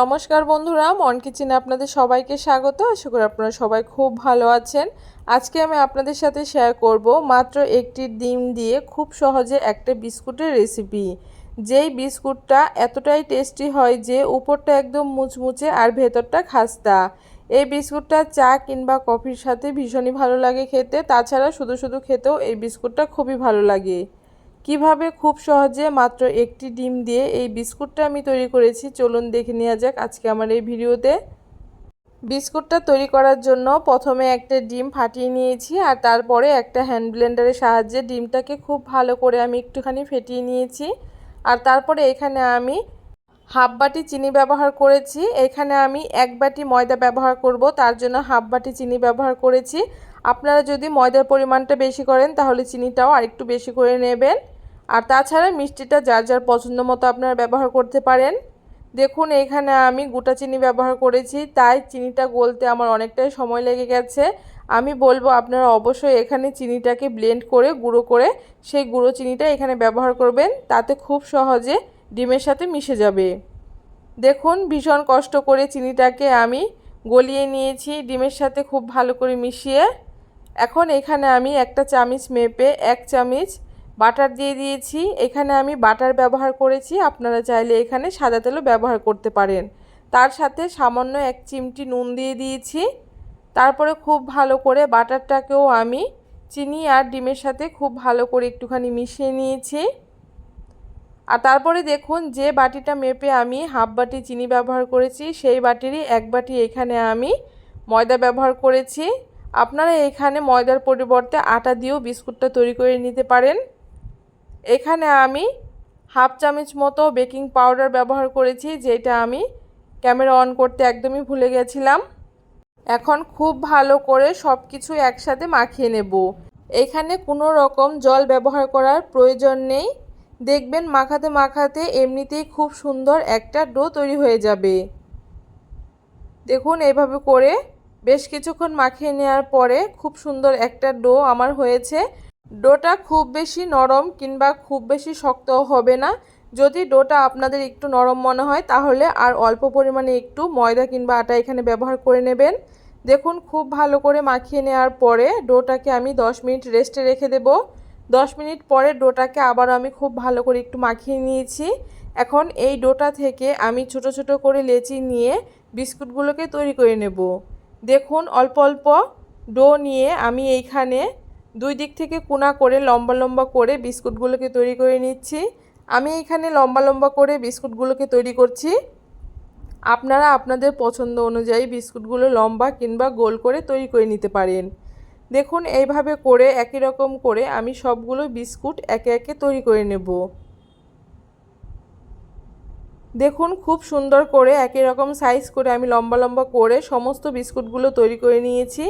নমস্কার বন্ধুরা, মন কিচেনে আপনাদের সবাইকে স্বাগত। আশা করি আপনারা সবাই খুব ভালো আছেন। আজকে আমি আপনাদের সাথে শেয়ার করব মাত্র একটি ডিম দিয়ে খুব সহজে একটা বিস্কুটের রেসিপি যেই বিস্কুটটা এতটাই টেস্টি হয় যে উপরটা একদম মুচমুচে আর ভেতরটা খাস্তা। এই বিস্কুটটা চা কিংবা কফির সাথে ভীষণই ভালো লাগে খেতে। তাছাড়া শুধু শুধু খেতেও এই বিস্কুটটা খুবই ভালো লাগে। কীভাবে খুব সহজে মাত্র একটি ডিম দিয়ে এই বিস্কুটটা আমি তৈরি করেছি, চলুন দেখে নেওয়া যাক আজকে আমার এই ভিডিওতে। বিস্কুটটা তৈরি করার জন্য প্রথমে একটা ডিম ফাটিয়ে নিয়েছি আর তারপরে একটা হ্যান্ড ব্লেন্ডারের সাহায্যে ডিমটাকে খুব ভালো করে আমি একটুখানি ফেটিয়ে নিয়েছি। আর তারপরে এখানে আমি হাফ বাটি চিনি ব্যবহার করেছি। এখানে আমি এক বাটি ময়দা ব্যবহার করব, তার জন্য হাফ বাটি চিনি ব্যবহার করেছি। আপনারা যদি ময়দার পরিমাণটা বেশি করেন, তাহলে চিনিটাও আরেকটু বেশি করে নেবেন। আর তাছাড়া মিষ্টিটা যার যার পছন্দ মতো আপনারা ব্যবহার করতে পারেন। দেখুন, এখানে আমি গোটা চিনি ব্যবহার করেছি, তাই চিনিটা গলতে আমার অনেকটাই সময় লেগে গেছে। আমি বলব, আপনারা অবশ্যই এখানে চিনিটাকে ব্লেন্ড করে, গুঁড়ো করে, সেই গুঁড়ো চিনিটা এখানে ব্যবহার করবেন, তাতে খুব সহজে ডিমের সাথে মিশে যাবে। দেখুন, ভীষণ কষ্ট করে চিনিটাকে আমি গলিয়ে নিয়েছি, ডিমের সাথে খুব ভালো করে মিশিয়ে। এখন এখানে আমি একটা চামিচ মেপে এক চামিচ বাটার দিয়ে দিয়েছি। এখানে আমি বাটার ব্যবহার করেছি। আপনারা চাইলে এখানে সাদা তেলও ব্যবহার করতে পারেন। তার সাথে সামান্য এক চিমটি নুন দিয়ে দিয়েছি। তারপরে খুব ভালো করে বাটারটাকেও আমি চিনি আর ডিমের সাথে খুব ভালো করে একটুখানি মিশিয়ে নিয়েছি। আর তারপরে দেখুন, যে বাটিটা মেপে আমি হাফ বাটি চিনি ব্যবহার করেছি, সেই বাটিরই এক বাটি এখানে আমি ময়দা ব্যবহার করেছি। আপনারা এখানে ময়দার পরিবর্তে আটা দিয়েও বিস্কুটটা তৈরি করে নিতে পারেন। এখানে আমি হাফ চামচ মতো বেকিং পাউডার ব্যবহার করেছি, যেটা আমি ক্যামেরা অন করতে একদমই ভুলে গেছিলাম। এখন খুব ভালো করে সব কিছু একসাথে মাখিয়ে নেব। এখানে কোনো রকম জল ব্যবহার করার প্রয়োজন নেই। দেখবেন মাখাতে মাখাতে এমনিতেই খুব সুন্দর একটা ডো তৈরি হয়ে যাবে। দেখুন এইভাবে করে বেশ কিছুক্ষণ মাখিয়ে নেওয়ার পরে খুব সুন্দর একটা ডো আমার হয়েছে। ডোটা খুব বেশি নরম কিংবা খুব বেশি শক্ত হবে না। যদি ডোটা আপনাদের একটু নরম মনে হয়, তাহলে আর অল্প পরিমাণে একটু ময়দা কিংবা আটা এখানে ব্যবহার করে নেবেন। দেখুন, খুব ভালো করে মাখিয়ে নেওয়ার পরে ডোটাকে আমি 10 মিনিট রেস্টে রেখে দেব। 10 মিনিট পরে ডোটাকে আবার আমি খুব ভালো করে একটু মাখিয়ে নিয়েছি। এখন এই ডোটা থেকে আমি ছোট ছোট করে লেচি নিয়ে বিস্কুটগুলোকে তৈরি করে নেব। দেখুন, অল্প অল্প ডো নিয়ে আমি এইখানে দুই দিক থেকে কোনা করে লম্বা লম্বা করে বিস্কুটগুলোকে তৈরি করে নিচ্ছি। আমি এখানে লম্বা লম্বা করে বিস্কুটগুলোকে তৈরি করছি। আপনারা আপনাদের পছন্দ অনুযায়ী বিস্কুটগুলো লম্বা কিংবা গোল করে তৈরি করে নিতে পারেন। দেখুন, এইভাবে করে একই রকম করে আমি সবগুলো বিস্কুট একে একে তৈরি করে নেব। দেখুন, খুব সুন্দর করে একই রকম সাইজ করে আমি লম্বা লম্বা করে সমস্ত বিস্কুটগুলো তৈরি করে নিয়েছি।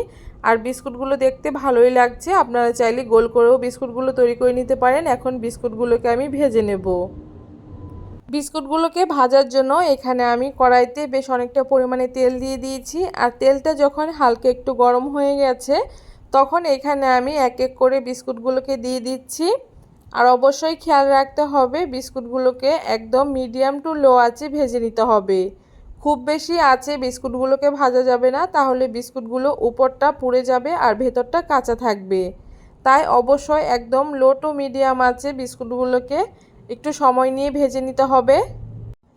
আর বিস্কুটগুলো দেখতে ভালোই লাগছে। আপনারা চাইলে গোল করেও বিস্কুটগুলো তৈরি করে নিতে পারেন। এখন বিস্কুটগুলোকে আমি ভেজে নেব। বিস্কুটগুলোকে ভাজার জন্য এখানে আমি কড়াইতে বেশ অনেকটা পরিমাণে তেল দিয়ে দিয়েছি। আর তেলটা যখন হালকা একটু গরম হয়ে গেছে, তখন এখানে আমি এক এক করে বিস্কুটগুলোকে দিয়ে দিচ্ছি। আর অবশ্যই খেয়াল রাখতে হবে, বিস্কুটগুলোকে একদম মিডিয়াম টু লো আছে ভেজে নিতে হবে। খুব বেশি আছে বিস্কুটগুলোকে ভাজা যাবে না, তাহলে বিস্কুটগুলো উপরটা পুড়ে যাবে আর ভেতরটা কাঁচা থাকবে। তাই অবশ্যই একদম লো টু মিডিয়াম আছে বিস্কুটগুলোকে একটু সময় নিয়ে ভেজে নিতে হবে।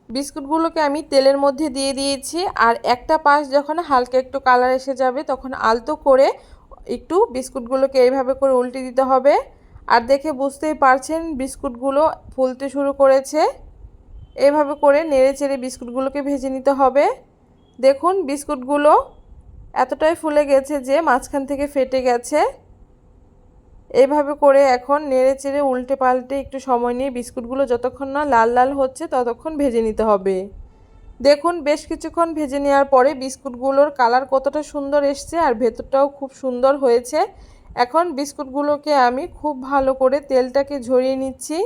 বিস্কুটগুলোকে আমি তেলের মধ্যে দিয়ে দিয়েছি, আর একটা পাশ যখন হালকা একটু কালার এসে যাবে, তখন আলতো করে একটু বিস্কুটগুলোকে এইভাবে করে উল্টে দিতে হবে। আর দেখে বুঝতেই পারছেন বিস্কুটগুলো ফুলতে শুরু করেছে। এভাবে করে নেড়ে চেড়ে বিস্কুটগুলোকে ভেজে নিতে হবে। দেখুন বিস্কুটগুলো এতটাই ফুলে গেছে যে মাঝখান থেকে ফেটে গেছে। এভাবে করে এখন নেড়ে চেড়ে উল্টে পাল্টে একটু সময় নিয়ে বিস্কুটগুলো যতক্ষণ না লাল লাল হচ্ছে ততক্ষণ ভেজে নিতে হবে। দেখুন বেশ কিছুক্ষণ ভেজে নেওয়ার পরে বিস্কুটগুলোর কালার কতটা সুন্দর এসছে আর ভেতরটাও খুব সুন্দর হয়েছে। এখন বিস্কুটগুলোকে আমি খুব ভালো করে তেলটাকে ঝরিয়ে নিচ্ছি।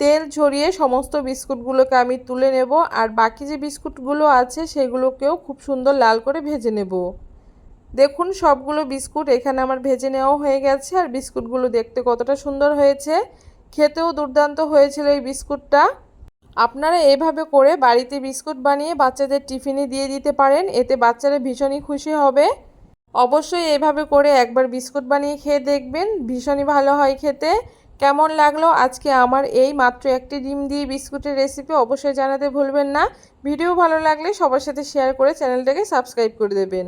তেল ঝরিয়ে সমস্ত বিস্কুটগুলোকে আমি তুলে নেব আর বাকি যে বিস্কুটগুলো আছে সেগুলোকেও খুব সুন্দর লাল করে ভেজে নেব। দেখুন সবগুলো বিস্কুট এখানে আমার ভেজে নেওয়া হয়ে গেছে আর বিস্কুটগুলো দেখতে কতটা সুন্দর হয়েছে। খেতেও দুর্দান্ত হয়েছিল এই বিস্কুটটা। আপনারা এভাবে করে বাড়িতে বিস্কুট বানিয়ে বাচ্চাদের টিফিনে দিয়ে দিতে পারেন, এতে বাচ্চারা ভীষণই খুশি হবে। অবশ্যই এভাবে করে একবার বিস্কুট বানিয়ে খেয়ে দেখবেন। ভীষণই ভালো হয় খেতে। কেমন লাগল? আজকে আমার এই মাত্র একটি ডিম দিয়ে বিস্কুটের রেসিপি অবশ্যই জানাতে ভুলবেন না। ভিডিও ভালো লাগলে সবার সাথে শেয়ার করে চ্যানেলটাকে সাবস্ক্রাইব করে দেবেন।